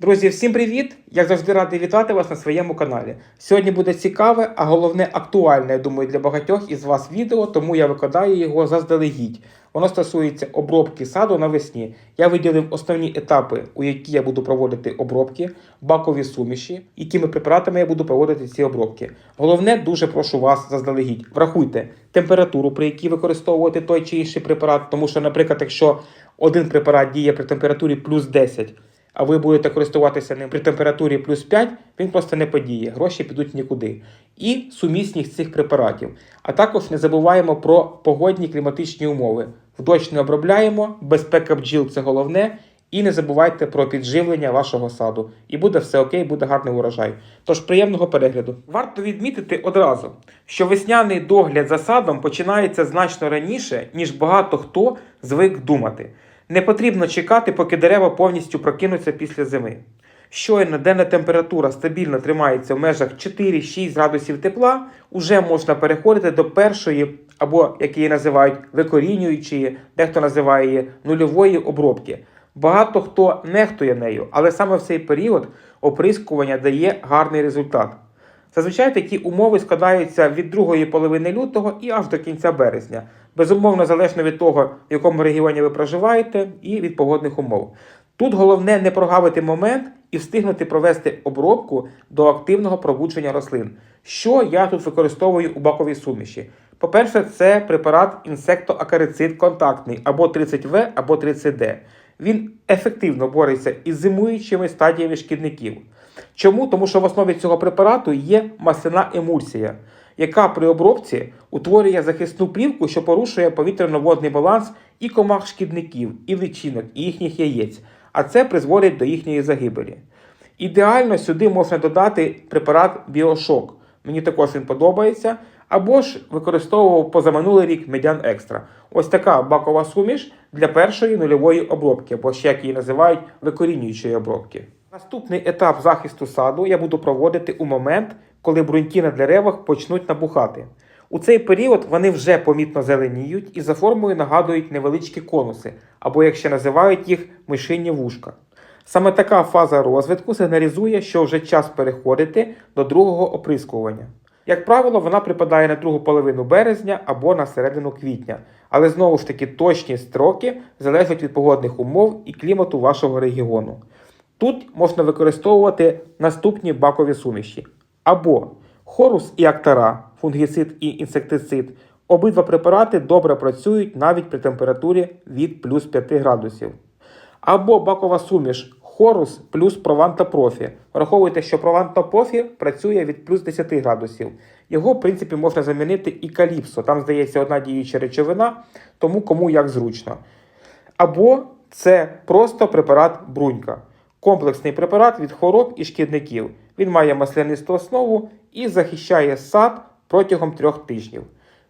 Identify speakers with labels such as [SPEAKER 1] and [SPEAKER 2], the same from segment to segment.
[SPEAKER 1] Друзі, всім привіт! Як завжди радий вітати вас на своєму каналі. Сьогодні буде цікаве, а головне актуальне, я думаю, для багатьох із вас відео, тому я викладаю його заздалегідь. Воно стосується обробки саду навесні. Я виділив основні етапи, у які я буду проводити обробки, бакові суміші, якими препаратами я буду проводити ці обробки. Головне, дуже прошу вас заздалегідь. Врахуйте температуру, при якій використовувати той чи інший препарат, тому що, наприклад, якщо один препарат діє при температурі плюс 10, а ви будете користуватися ним при температурі плюс 5, він просто не подіє, гроші підуть нікуди. І сумісність цих препаратів. А також не забуваємо про погодні кліматичні умови. В дощ не обробляємо, безпека бджіл це головне. І не забувайте про підживлення вашого саду. І буде все окей, буде гарний урожай. Тож приємного перегляду. Варто відмітити одразу, що весняний догляд за садом починається значно раніше, ніж багато хто звик думати. Не потрібно чекати, поки дерева повністю прокинуться після зими. Щойно денна температура стабільно тримається в межах 4-6 градусів тепла, уже можна переходити до першої, або як її називають, викорінюючої, дехто називає її нульової обробки. Багато хто нехтує нею, але саме в цей період оприскування дає гарний результат. Зазвичай такі умови складаються від другої половини лютого і аж до кінця березня. Безумовно, залежно від того, в якому регіоні ви проживаєте, і від погодних умов. Тут головне не прогавити момент і встигнути провести обробку до активного пробудження рослин. Що я тут використовую у баковій суміші? По-перше, це препарат інсектоакарицид контактний або 30В, або 30D. Він ефективно бореться із зимуючими стадіями шкідників. Чому? Тому що в основі цього препарату є масляна емульсія, яка при обробці утворює захисну плівку, що порушує повітряно-водний баланс і комах шкідників, і личинок, і їхніх яєць, а це призводить до їхньої загибелі. Ідеально сюди можна додати препарат Біошок. Мені також він подобається. Або ж використовував позаминулий рік медян екстра. Ось така бакова суміш для першої нульової обробки, або ще як її називають викорінюючої обробки. Наступний етап захисту саду я буду проводити у момент, коли бруньки на деревах почнуть набухати. У цей період вони вже помітно зеленіють і за формою нагадують невеличкі конуси, або як ще називають їх мишині вушка. Саме така фаза розвитку сигналізує, що вже час переходити до другого оприскування. Як правило, вона припадає на другу половину березня або на середину квітня, але знову ж таки точні строки залежать від погодних умов і клімату вашого регіону. Тут можна використовувати наступні бакові суміші: або хорус і актара, фунгіцид і інсектицид. Обидва препарати добре працюють навіть при температурі від плюс 5 градусів. Або бакова суміш Хорус плюс провантапрофі. Враховуйте, що провантапрофі працює від плюс 10 градусів. Його, в принципі, можна замінити і каліпсо. Там, здається, одна діюча речовина, тому кому як зручно. Або це просто препарат брунька. Комплексний препарат від хвороб і шкідників. Він має маслянисту основу і захищає сад протягом трьох тижнів.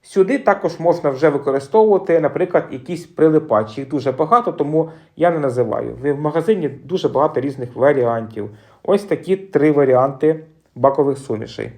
[SPEAKER 1] Сюди також можна вже використовувати, наприклад, якісь прилипачі. Їх дуже багато, тому я не називаю. В магазині дуже багато різних варіантів. Ось такі три варіанти бакових сумішей.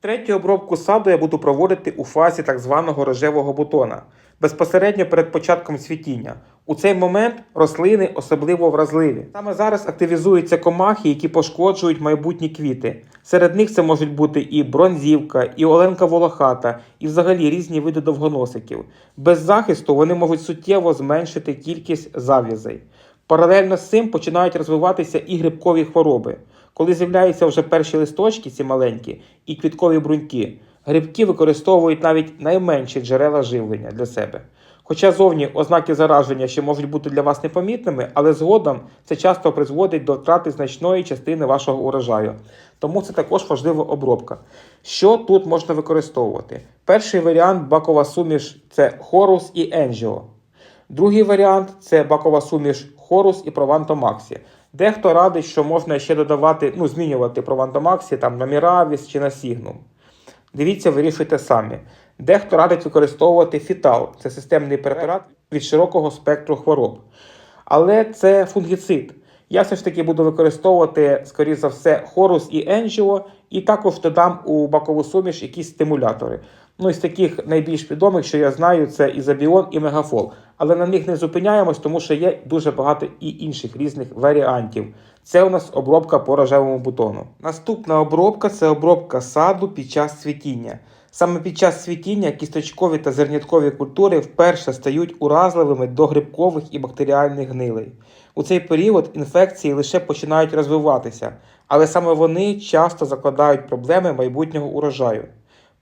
[SPEAKER 1] Третю обробку саду я буду проводити у фазі так званого рожевого бутона, безпосередньо перед початком цвітіння. У цей момент рослини особливо вразливі. Саме зараз активізуються комахи, які пошкоджують майбутні квіти. Серед них це можуть бути і бронзівка, і оленка волохата, і взагалі різні види довгоносиків. Без захисту вони можуть суттєво зменшити кількість зав'язей. Паралельно з цим починають розвиватися і грибкові хвороби. Коли з'являються вже перші листочки, ці маленькі, і квіткові бруньки, грибки використовують навіть найменші джерела живлення для себе. Хоча зовні ознаки зараження ще можуть бути для вас непомітними, але згодом це часто призводить до втрати значної частини вашого урожаю. Тому це також важлива обробка. Що тут можна використовувати? Перший варіант бакова суміш це хорус і енжіо. Другий варіант це бакова суміш хорус і провантомаксі. Дехто радить, що можна ще додавати, ну, змінювати провантомаксі там на Міравіс чи на Сігнум. Дивіться, вирішуйте самі. Дехто радить використовувати фітал, це системний препарат від широкого спектру хвороб. Але це фунгіцид. Я все ж таки буду використовувати, скоріш за все, хорус і енжіо, і також додам у бакову суміш якісь стимулятори. Ну, із таких найбільш відомих, що я знаю, це ізобіон і мегафол. Але на них не зупиняємось, тому що є дуже багато і інших різних варіантів Це у нас обробка по рожевому бутону. Наступна обробка це обробка саду під час цвітіння. Саме під час цвітіння кісточкові та зерняткові культури вперше стають уразливими до грибкових і бактеріальних гнилей. У цей період інфекції лише починають розвиватися, але саме вони часто закладають проблеми майбутнього урожаю.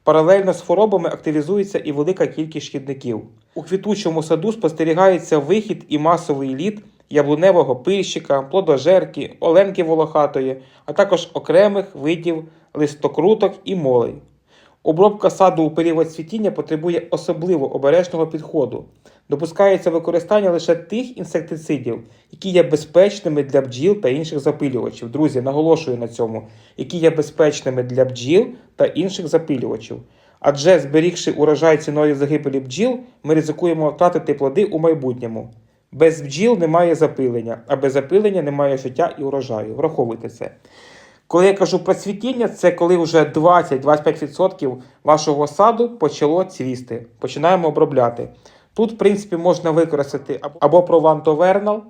[SPEAKER 1] Паралельно з хворобами активізується і велика кількість шкідників. У квітучому саду спостерігається вихід і масовий лід яблуневого пильщика, плодожерки, оленки волохатої, а також окремих видів листокруток і молей. Обробка саду у період цвітіння потребує особливо обережного підходу. Допускається використання лише тих інсектицидів, які є безпечними для бджіл та інших запилювачів. Друзі, наголошую на цьому, які є безпечними для бджіл та інших запилювачів. Адже зберігши урожай ціною загибелі бджіл, ми ризикуємо втратити плоди у майбутньому. Без бджіл немає запилення, а без запилення немає життя і урожаю. Враховуйте це. Коли я кажу про цвітіння, це коли вже 20-25% вашого саду почало цвісти. Починаємо обробляти. Тут, в принципі, можна використати або прованто-вернал,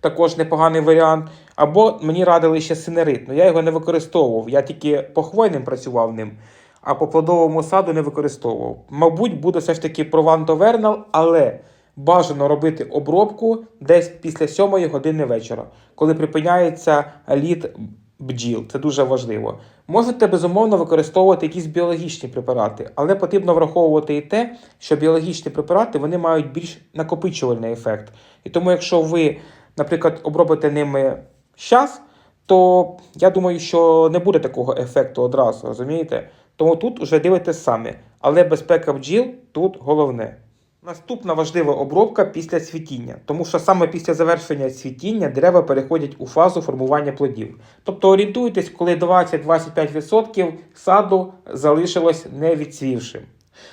[SPEAKER 1] також непоганий варіант, або мені радили ще синерит. але я його не використовував. Я тільки по хвойним працював ним, а по плодовому саду не використовував. Мабуть, буде все ж таки прованто-вернал, але бажано робити обробку десь після 7 години вечора, коли припиняється лід бджіл. Це дуже важливо. Можете безумовно використовувати якісь біологічні препарати, але потрібно враховувати і те, що біологічні препарати вони мають більш накопичувальний ефект. І тому, якщо ви, наприклад, обробите ними щас, то я думаю, що не буде такого ефекту одразу, розумієте? Тому тут вже дивитесь самі. Але безпека бджіл тут головне. Наступна важлива обробка після цвітіння, тому що саме після завершення цвітіння дерева переходять у фазу формування плодів. Тобто орієнтуйтесь, коли 20-25% саду залишилось невідцвівшим.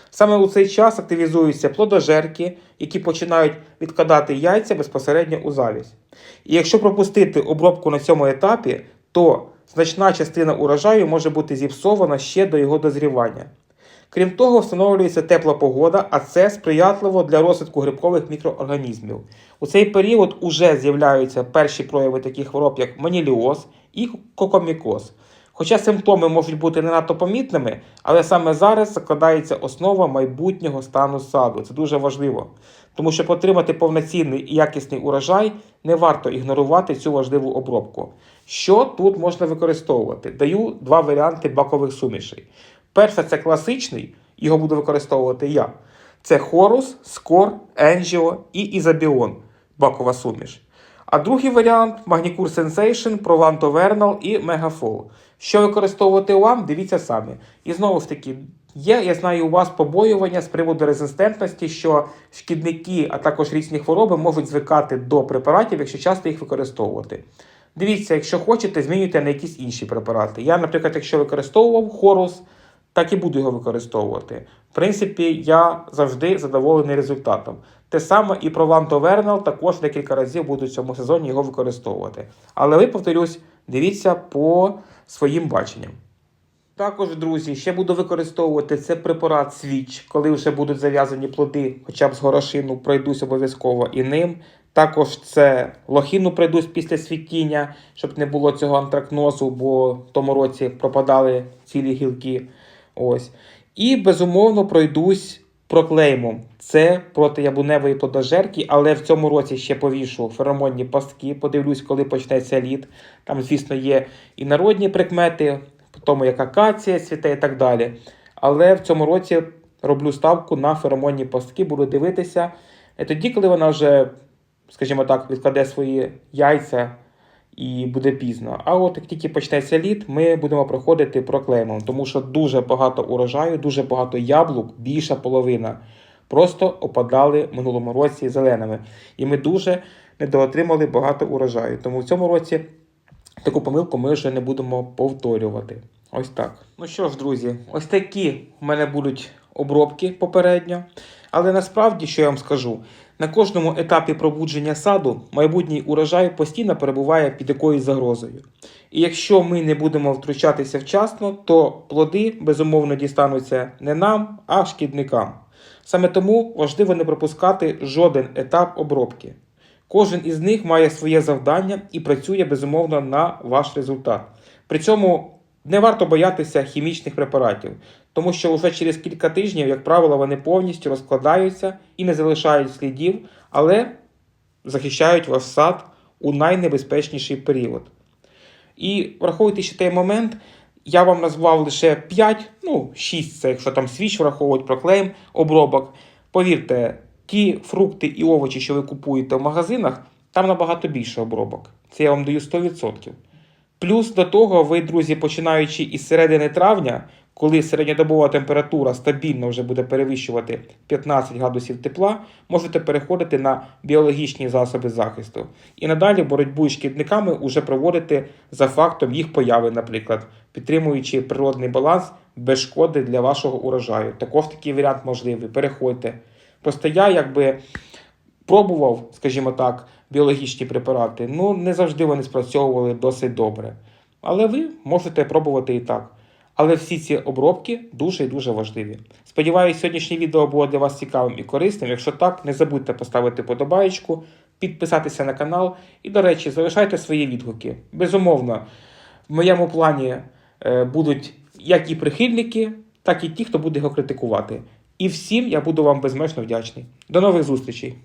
[SPEAKER 1] Саме у цей час активізуються плодожерки, які починають відкладати яйця безпосередньо у завість. І якщо пропустити обробку на цьому етапі, то значна частина урожаю може бути зіпсована ще до його дозрівання. Крім того, встановлюється тепла погода, а це сприятливо для розвитку грибкових мікроорганізмів. У цей період уже з'являються перші прояви таких хвороб, як маніліоз і кокомікоз. Хоча симптоми можуть бути не надто помітними, але саме зараз закладається основа майбутнього стану саду. Це дуже важливо. Тому що отримати повноцінний і якісний урожай не варто ігнорувати цю важливу обробку. Що тут можна використовувати? Даю два варіанти бакових сумішей. Перше це класичний, його буду використовувати я. Це Хорус, Скор, Енжіо і Ізабіон бакова суміш. А другий варіант Magnicure Sensation, Provanto Vernal і Megafol. Що використовувати вам, дивіться самі. І знову ж таки, є, я знаю, у вас побоювання з приводу резистентності, що шкідники, а також різні хвороби можуть звикати до препаратів, якщо часто їх використовувати. Дивіться, якщо хочете, змінюйте на якісь інші препарати. Я, наприклад, якщо використовував Хорус, так і буду його використовувати. В принципі, я завжди задоволений результатом. Те саме і про Ванто Вернел також декілька разів буду в цьому сезоні його використовувати. Але ви, повторюсь, дивіться по своїм баченням. Також, друзі, ще буду використовувати це препарат свіч, коли вже будуть зав'язані плоди, хоча б з горошину, пройдусь обов'язково і ним. Також це лохіну пройдусь після світіння, щоб не було цього антракнозу, бо в тому році пропадали цілі гілки. Ось. І, безумовно, пройдусь проклеймом. Це проти яблуневої плодожерки, але в цьому році ще повішу феромонні пастки. Подивлюсь, коли почнеться літ. Там, звісно, є і народні прикмети, по тому, як акація цвіте і так далі. Але в цьому році роблю ставку на феромонні пастки, буду дивитися. І тоді, коли вона вже, скажімо так, відкладе свої яйця і буде пізно. А от як тільки почнеться літ, ми будемо проходити проклеймом, тому що дуже багато урожаю, дуже багато яблук, більша половина. Просто опадали в минулому році зеленими. І ми дуже недоотримали багато урожаю. Тому в цьому році таку помилку ми вже не будемо повторювати. Ось так. Ну що ж, друзі, ось такі в мене будуть обробки попередньо. Але насправді, що я вам скажу, на кожному етапі пробудження саду майбутній урожай постійно перебуває під якоюсь загрозою. І якщо ми не будемо втручатися вчасно, то плоди безумовно дістануться не нам, а шкідникам. Саме тому важливо не пропускати жоден етап обробки. Кожен із них має своє завдання і працює безумовно на ваш результат. При цьому не варто боятися хімічних препаратів, тому що вже через кілька тижнів, як правило, вони повністю розкладаються і не залишають слідів, але захищають ваш сад у найнебезпечніший період. І враховуйте ще той момент, я вам назвав лише 5, ну 6, це якщо там свіч враховують проклейм обробок. Повірте, ті фрукти і овочі, що ви купуєте в магазинах, там набагато більше обробок. Це я вам даю 100%. Плюс до того, ви, друзі, починаючи із середини травня, коли середньодобова температура стабільно вже буде перевищувати 15 градусів тепла, можете переходити на біологічні засоби захисту. І надалі боротьбу із шкідниками вже проводити за фактом їх появи, наприклад, підтримуючи природний баланс без шкоди для вашого урожаю. Також такий варіант можливий. Переходьте. Просто я якби пробував, скажімо так, біологічні препарати. Ну, не завжди вони спрацьовували досить добре. Але ви можете пробувати і так. Але всі ці обробки дуже і дуже важливі. Сподіваюсь, сьогоднішнє відео було для вас цікавим і корисним. Якщо так, не забудьте поставити подобаєчку, підписатися на канал і, до речі, залишайте свої відгуки. Безумовно, в моєму плані е, будуть як і прихильники, так і ті, хто буде його критикувати. І всім я буду вам безмежно вдячний. До нових зустрічей!